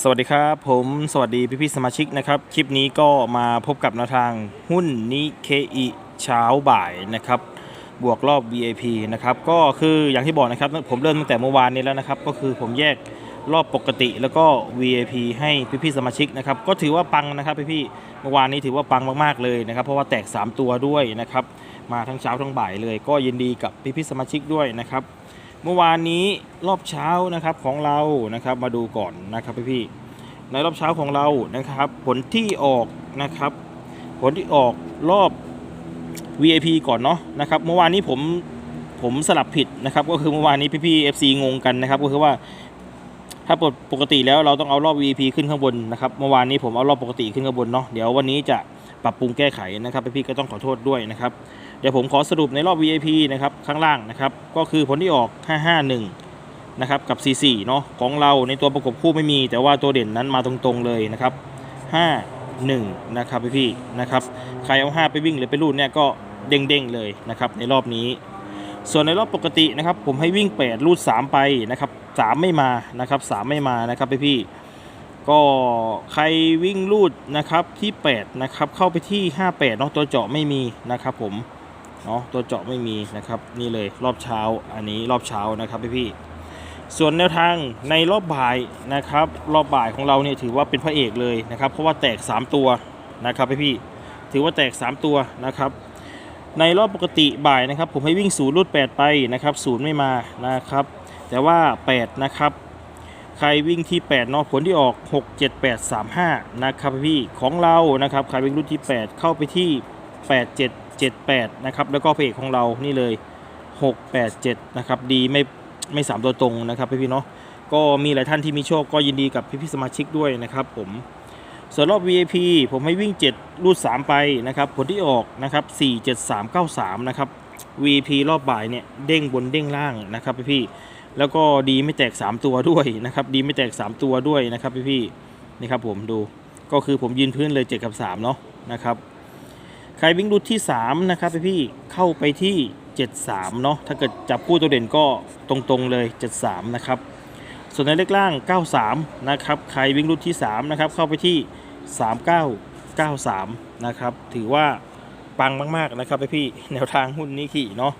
สวัสดีครับผมสวัสดีพี่พี่สมาชิกนะครับ คลิปนี้ก็มาพบกับแนวทางหุ้นนิเคอิเช้าบ่ายนะครับ บวกรอบ VIP นะครับ ก็คืออย่างที่บอกนะครับ ผมเริ่มตั้งแต่เมื่อวานนี้แล้วนะครับ ก็คือผมแยกรอบปกติแล้วก็ VIP ให้พี่พี่สมาชิกนะครับ ก็ถือว่าปังนะครับพี่พี่เมื่อวานนี้ถือว่าปังมากๆเลยนะครับ เพราะว่าแตก 3 ตัวด้วยนะครับ มาทั้งเช้าทั้งบ่ายเลย ก็ยินดีกับพี่พี่สมาชิกด้วยนะครับ เมื่อวานนี้รอบเช้านะครับของเรานะครับมาดูก่อนนะครับพี่พี่ในรอบเช้าของเรานะครับ ผลที่ออกนะครับ ผลที่ออกรอบ VIP ก่อนเนาะนะครับ เมื่อวานนี้ผมผมสลับผิดนะครับ ก็คือเมื่อวานนี้พี่พี่ FC งงกันนะครับ ก็คือว่าถ้าปกติแล้วเราต้องเอารอบ VIP ขึ้นข้างบนนะครับ เมื่อวานนี้ผมเอารอบปกติขึ้นข้างบนเนาะเดี๋ยววันนี้จะ ปรับปรุงแก้ไขนะครับพี่ก็ต้องขอโทษด้วยนะครับเดี๋ยวผมขอสรุปในรอบ VIP นะครับข้างล่างนะครับก็คือผลที่ออก 551 นะครับกับ 44 เนาะของเราในตัวประกบคู่ไม่มี แต่ว่าตัวเด่นนั้นมาตรงๆเลยนะครับ 51 นะครับพี่นะครับใครเอา 5 ไปวิ่งหรือไปรูดเนี่ยก็เด้งๆเลยนะครับในรอบนี้ ส่วนในรอบปกตินะครับผมให้วิ่ง 8 รูด 3 ไปนะครับ3ไม่มานะครับ3ไม่มานะครับพี่ๆ ก็ใครวิ่งรูดนะครับที่ 8 นะครับ เข้าไปที่ 58เนาะตัวเจาะไม่มีนะครับผมเนาะตัวเจาะไม่มีนะครับ นี่เลยรอบเช้าอันนี้รอบเช้านะครับพี่พี่ส่วนแนวทางในรอบบ่ายนะครับ รอบบ่ายของเราเนี่ยถือว่าเป็นพระเอกเลยนะครับ เพราะว่าแตก 3 ตัวนะครับพี่พี่ถือว่าแตก 3 ตัวนะครับ ในรอบปกติบ่ายนะครับ ผมให้วิ่งศูนย์รูด8ไปนะครับศูนย์ไม่มานะครับ แต่ว่า 8 นะครับ ครวิ่งที่ 8 เนาะผลที่ออก 6 7 8 3 5 นะครับพี่ของเรานะครับใครวิ่งรุ่นที่ 8 เข้าไปที่ 8 7 7 8 นะครับ แล้วก็เพจของเรานี่เลย 6 8 7 นะครับ ดีไม่ไม่สามตัวตรงนะครับพี่ๆเนาะก็มีหลายท่านที่มีโชคก็ยินดีกับพี่ๆสมาชิกด้วยนะครับผมส่วนรอบ VIP ผมให้วิ่ง 7 รูด 3 ไปนะครับ ผลที่ออกนะครับ4 7 3 9 3 นะครับ VIP รอบบ่ายเนี่ยเด้งบนเด้งล่างนะครับพี่ๆ แล้วก็ดีไม่แตก 3 ตัวด้วยนะครับ ดีไม่แตก 3 ตัวด้วยนะครับพี่ๆนี่ครับผมดูก็คือผมยืนพื้นเลย7กับ3เนาะนะครับใครวิ่งรูดที่ 3 นะครับพี่ๆเข้าไปที่ 73 เนาะถ้าเกิดจับคู่ตัวเด่นก็ตรงๆเลย 73 นะครับ ส่วนในเลขล่าง 93 นะครับใครวิ่งรุ่นที่ 3 นะครับ เข้าไปที่ 3993 นะครับ ถือว่าปังมาก ๆ นะครับพี่ๆแนวทางหุ้นนี้ขี่เนาะ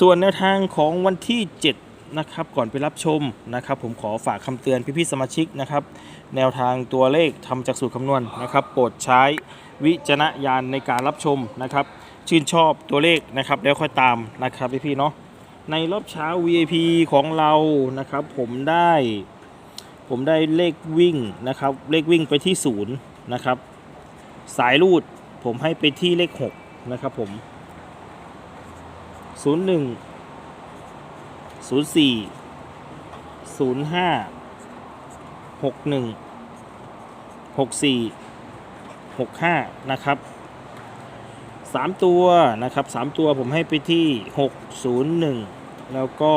ส่วนแนวทางของวันที่ 7 นะครับก่อนไปรับชมนะครับ ผมขอฝากคำเตือนพี่ๆสมาชิกนะครับ แนวทางตัวเลขทำจากสูตรคำนวณนะครับ โปรดใช้วิจารณญาณในการรับชมนะครับ ชื่นชอบตัวเลขนะครับ แล้วค่อยตามนะครับพี่ๆเนาะในรอบเช้า VIP ของเรานะครับ ผมได้ ผมได้เลขวิ่งนะครับ เลขวิ่งไปที่ศูนย์นะครับ สายรูดผมให้ไปที่เลขหกนะครับผมศูนย์หนึ่ง ศูนย์สี่ศูนย์ห้าหกหนึ่งหกสี่หกห้านะครับสามตัวนะครับสามตัวผมให้ไปที่601แล้วก็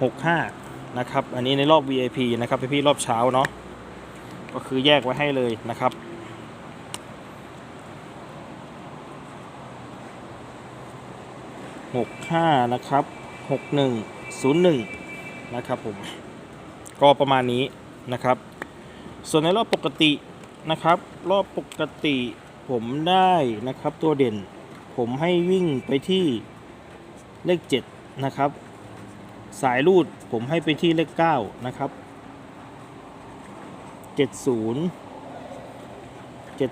065นะครับ อันนี้ในรอบ VIP นะครับพี่ๆรอบเช้าเนาะก็คือแยกไว้ให้เลยนะครับ65นะครับ 61 01 นะครับผม ก็ประมาณนี้นะครับ ส่วนในรอบปกตินะครับ รอบปกติผมได้นะครับตัวเด่น ผมให้วิ่งไปที่เลข 7 นะครับ สายรูดผมให้ไปที่เลข 9 นะครับ 70 72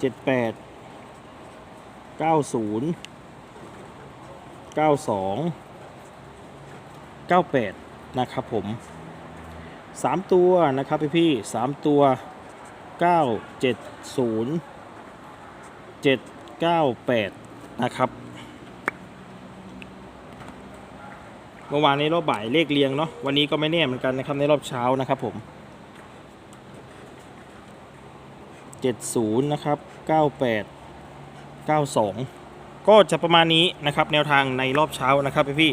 78 90 92 98 นะครับผม 3 ตัวนะครับพี่พี่ๆสามตัว 9 7 0 7 9 8 นะครับ เมื่อวานนี้รอบบ่ายเลขเรียงเนาะวันนี้ก็ไม่แน่เหมือนกันนะครับในรอบเช้านะครับผม70 นะครับ 98 92 ก็จะประมาณนี้นะครับแนวทางในรอบเช้านะครับพี่พี่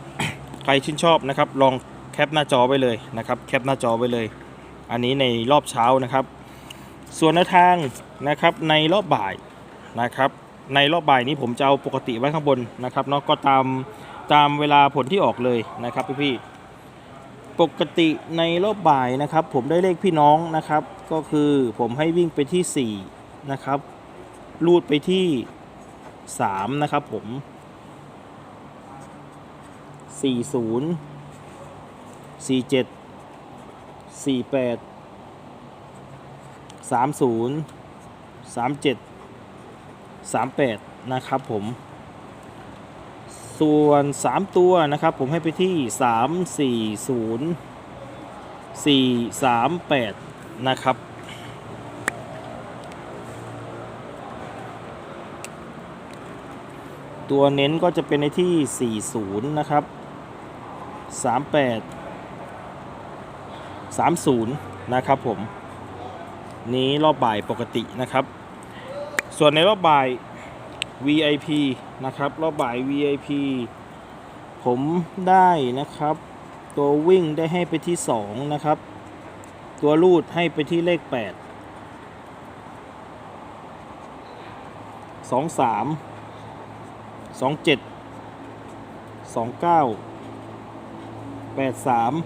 ๆใครชื่นชอบนะครับ ลองแคปหน้าจอไว้เลยนะครับ แคปหน้าจอไว้เลย อันนี้ในรอบเช้านะครับ ส่วนแนวทางนะครับในรอบบ่ายนะครับ ในรอบบ่ายนี้ผมจะเอาปกติไว้ข้างบนนะครับเนาะก็ตามตามเวลาผลที่ออกเลยนะครับพี่พี่ๆปกติในรอบบ่ายนะครับ ผมได้เลขพี่น้องนะครับ ก็คือผมให้วิ่งไปที่4นะครับลูดไปที่ สามนะครับผมสี่ศูนย์สี่เจ็ดสี่แปดสามศูนย์สามเจ็ดสามแปดนะครับผม ส่วนสามตัวนะครับผมให้ไปที่สามสี่ศูนย์สี่สามแปดนะครับ ตัวเน้นก็จะเป็นในที่ 40 นะครับ 38 30 นะครับผม นี้รอบบ่ายปกตินะครับ ส่วนในรอบบ่าย VIP นะครับ รอบบ่าย VIP ผมได้นะครับ ตัววิ่งได้ให้ไปที่ 2 นะครับ ตัวลูดให้ไปที่เลข 8 2 3 2 7 2 9 8 3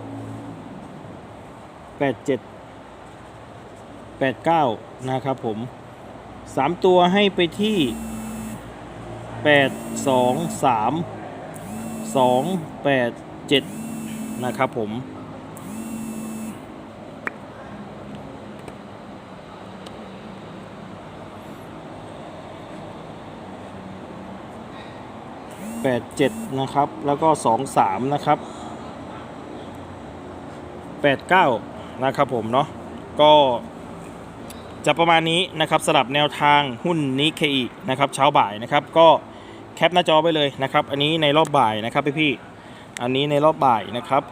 8 7 8 9นะครับผม3ตัวให้ไปที่8 2 3 2 8 7นะครับผม 8 7 นะครับ แล้วก็ 2 3 นะครับ 8 9 นะครับผมเนาะก็จะประมาณนี้นะครับสลับแนวทางหุ้นนิเคอีนะครับเช้าบ่ายนะครับ ก็แคปหน้าจอไปเลยนะครับ อันนี้ในรอบบ่ายนะครับพี่พี่อันนี้ในรอบบ่ายนะครับ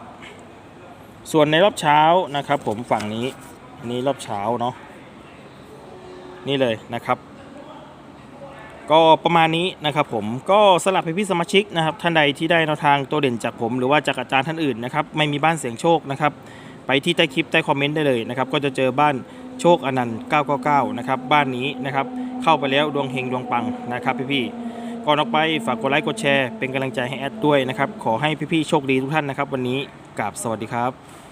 ส่วนในรอบเช้านะครับ ผมฝั่งนี้อันนี้รอบเช้าเนาะนี่เลยนะครับ ก็ประมาณนี้นะครับผมก็สลับให้พี่สมาชิกนะครับท่านใดที่ได้แนวทางตัวเด่นจากผม หรือว่าจากอาจารย์ท่านอื่นนะครับไม่มีบ้านเสียงโชคนะครับไปที่ใต้คลิปใต้คอมเมนต์ได้เลยนะครับก็จะเจอบ้านโชคอนันต์ 999 นะครับบ้านนี้นะครับเข้าไปแล้วดวงเฮงดวงปังนะครับพี่ๆก่อนออกไปฝากกดไลค์กดแชร์เป็นกำลังใจให้แอดด้วยนะครับขอให้พี่ๆโชคดีทุกท่านนะครับ วันนี้กราบสวัสดีครับ